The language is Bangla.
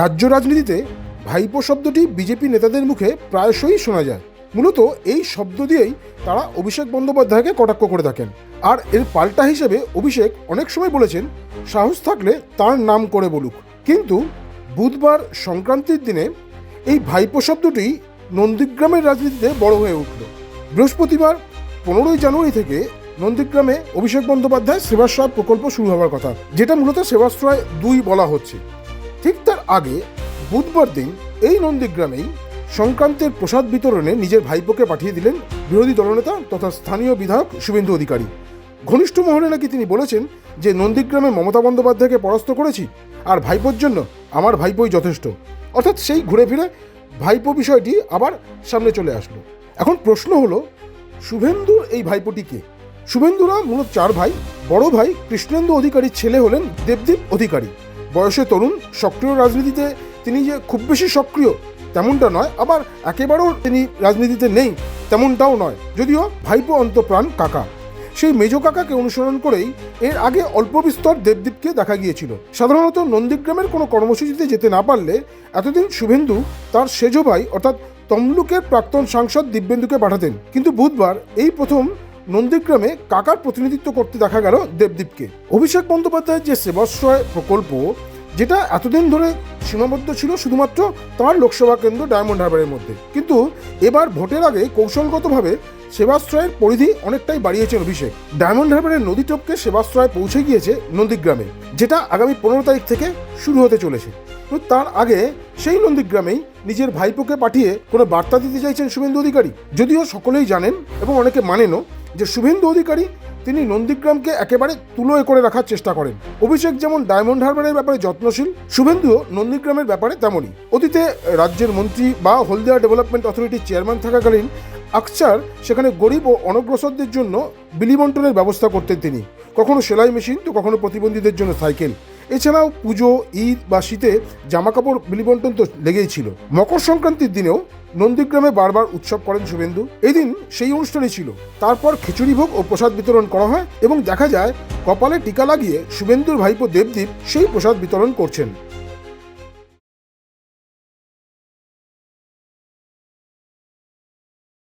রাজ্য রাজনীতিতে ভাইপো শব্দটি বিজেপি নেতাদের মুখে প্রায়শই শোনা যায়। মূলত এই শব্দ দিয়েই তারা অভিষেক বন্দ্যোপাধ্যায়কে কটাক্ষ করে থাকেন। আর এর পাল্টা হিসেবে অভিষেক অনেক সময় বলেছেন, সাহস থাকলে তার নাম করে বলুক। কিন্তু বুধবার সংক্রান্তির দিনে এই ভাইপো শব্দটি নন্দীগ্রামের রাজনীতিতে বড় হয়ে উঠল। বৃহস্পতিবার পনেরোই জানুয়ারি থেকে নন্দীগ্রামে অভিষেক বন্দ্যোপাধ্যায় সেবাশ্রয় প্রকল্প শুরু হওয়ার কথা, যেটা মূলত সেবাশ্রয় দুই বলা হচ্ছে। আগে বুধবার দিন এই নন্দীগ্রামেই সংক্রান্তের প্রসাদ বিতরণে নিজের ভাইপোকে পাঠিয়ে দিলেন বিরোধী দলনেতা তথা স্থানীয় বিধায়ক শুভেন্দু অধিকারী। ঘনিষ্ঠ মহলে নাকি তিনি বলেছেন যে, নন্দীগ্রামে মমতা বন্দ্যোপাধ্যায়কে পরাস্ত করেছি আর ভাইপোর জন্য আমার ভাইপোই যথেষ্ট। অর্থাৎ সেই ঘুরে ফিরে ভাইপো বিষয়টি আবার সামনে চলে আসলো। এখন প্রশ্ন হলো শুভেন্দুর এই ভাইপোটি কে? শুভেন্দুরা মূলত চার ভাই, বড় ভাই কৃষ্ণেন্দু অধিকারীর ছেলে হলেন দেবদীপ অধিকারী। বয়সে তরুণ, সক্রিয় রাজনীতিতে তিনি যে খুব বেশি সক্রিয় তেমনটা নয়, আবার একেবারেও তিনি রাজনীতিতে নেই তেমনটাও নয়। যদিও ভাইপো অন্তপ্রাণ কাকা। সেই মেজ কাকাকে অনুসরণ করেই এর আগে অল্প বিস্তর দেবদীপকে দেখা গিয়েছিল। সাধারণত নন্দীগ্রামের কোনো কর্মসূচিতে যেতে না পারলে এতদিন শুভেন্দু তার সেজ ভাই, অর্থাৎ তমলুকের প্রাক্তন সাংসদ দিব্যেন্দুকে পাঠাতেন। কিন্তু বুধবার এই প্রথম নন্দীগ্রামে কাকার প্রতিনিধিত্ব করতে দেখা গেল দেবদীপকে। অভিষেক বন্দ্যোপাধ্যায়ের যে সেবাশ্রয় প্রকল্প যেটা এতদিন ধরে সীমাবদ্ধ ছিল শুধুমাত্র তার লোকসভা কেন্দ্র ডায়মন্ড হারবারের মধ্যে। কিন্তু এবার ভোটের আগে কৌশলগতভাবে সেবাশ্রয়ের পরিধি অনেকটাই বাড়িয়েছেন অভিষেক। ডায়মন্ড হারবারের নদী টপকে সেবাশ্রয় পৌঁছে গিয়েছে নন্দীগ্রামে, যেটা আগামী পনেরো তারিখ থেকে শুরু হতে চলেছে। তার আগে সেই নন্দীগ্রামেই নিজের ভাইপোকে পাঠিয়ে কোনো বার্তা দিতে চাইছেন শুভেন্দু অধিকারী। যদিও সকলেই জানেন এবং অনেকে মানেনও যে শুভেন্দু অধিকারী তিনি নন্দীগ্রামকে একেবারে তুলোয় করে রাখার চেষ্টা করেন। অভিষেক যেমন ডায়মন্ড হারবারের ব্যাপারে যত্নশীল, শুভেন্দুও নন্দীগ্রামের ব্যাপারে তেমনই। অতীতে রাজ্যের মন্ত্রী বা হলদিয়া ডেভেলপমেন্ট অথরিটির চেয়ারম্যান থাকাকালীন আকচার সেখানে গরিব ও অনগ্রসরদের জন্য বিলিবন্টনের ব্যবস্থা করতেন তিনি। কখনো সেলাই মেশিন, তো কখনো প্রতিবন্ধীদের জন্য সাইকেল। এছাড়াও পুজো, ঈদ বা শীতে জামাকাপড়, বিলিবন্টন তো লেগেই ছিল। মকর সংক্রান্তির দিনেও নন্দীগ্রামে বারবার উৎসব করেন শুভেন্দু। এদিন সেই অনুষ্ঠানে ছিল। তারপর খিচুড়ি ভোগ ও প্রসাদ বিতরণ করা হয় এবং দেখা যায়, কপালে টিকা লাগিয়ে শুভেন্দুর ভাইপো দেবদীপ সেই প্রসাদ বিতরণ করছেন।